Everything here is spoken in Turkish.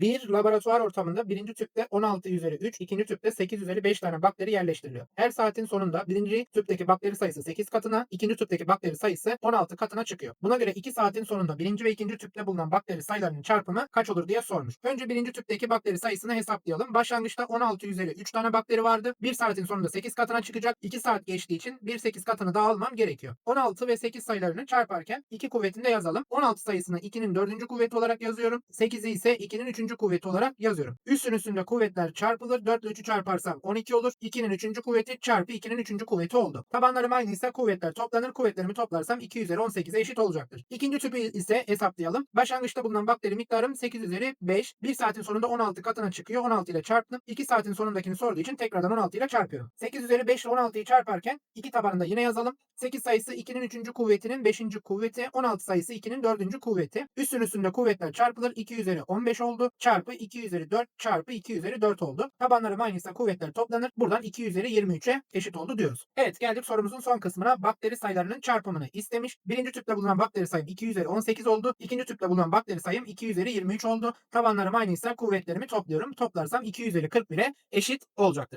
Bir laboratuvar ortamında birinci tüpte 16 üzeri 3, ikinci tüpte 8 üzeri 5 tane bakteri yerleştiriliyor. Her saatin sonunda birinci tüpteki bakteri sayısı 8 katına, ikinci tüpteki bakteri sayısı 16 katına çıkıyor. Buna göre 2 saatin sonunda birinci ve ikinci tüpte bulunan bakteri sayılarının çarpımı kaç olur diye sormuş. Önce birinci tüpteki bakteri sayısını hesaplayalım. Başlangıçta 16 üzeri 3 tane bakteri vardı. 1 saatin sonunda 8 katına çıkacak. 2 saat geçtiği için 1 8 katını daha almam gerekiyor. 16 ve 8 sayılarını çarparken 2 kuvvetinde yazalım. 16 sayısını 2'nin 4. kuvveti olarak yazıyorum. 8'i ise 2'nin 3. kuvveti olarak yazıyorum. Üstün üstünde kuvvetler çarpılır. 4 ile 3'ü çarparsam 12 olur. 2'nin 3. kuvveti çarpı 2'nin 3. kuvveti oldu. Tabanlarım aynıysa kuvvetler toplanır. Kuvvetlerimi toplarsam 2 üzeri 18'e eşit olacaktır. İkinci tüpü ise hesaplayalım. Başlangıçta bulunan bakteri miktarım 8 üzeri 5. 1 saatin sonunda 16 katına çıkıyor. 16 ile çarptım. 2 saatin sonundakini sorduğu için tekrardan 16 ile çarpıyorum. 8 üzeri 5 ile 16'yı çarparken iki tabanında yine yazalım. 8 sayısı 2'nin 3. kuvvetinin 5. kuvveti. 16 sayısı 2'nin 4. kuvveti. Üstün üstünde kuvvetler çarpılır. 2 üzeri 15 oldu. Çarpı 2 üzeri 4 çarpı 2 üzeri 4 oldu. Tabanlarım aynıysa kuvvetler toplanır. Buradan 2 üzeri 23'e eşit oldu diyoruz. Evet geldik sorumuzun son kısmına. Bakteri sayılarının çarpımını istemiş. Birinci tüpte bulunan bakteri sayım 2 üzeri 18 oldu. İkinci tüpte bulunan bakteri sayım 2 üzeri 23 oldu. Tabanlarım aynıysa kuvvetlerimi topluyorum. Toplarsam 2 üzeri 41'e eşit olacaktır.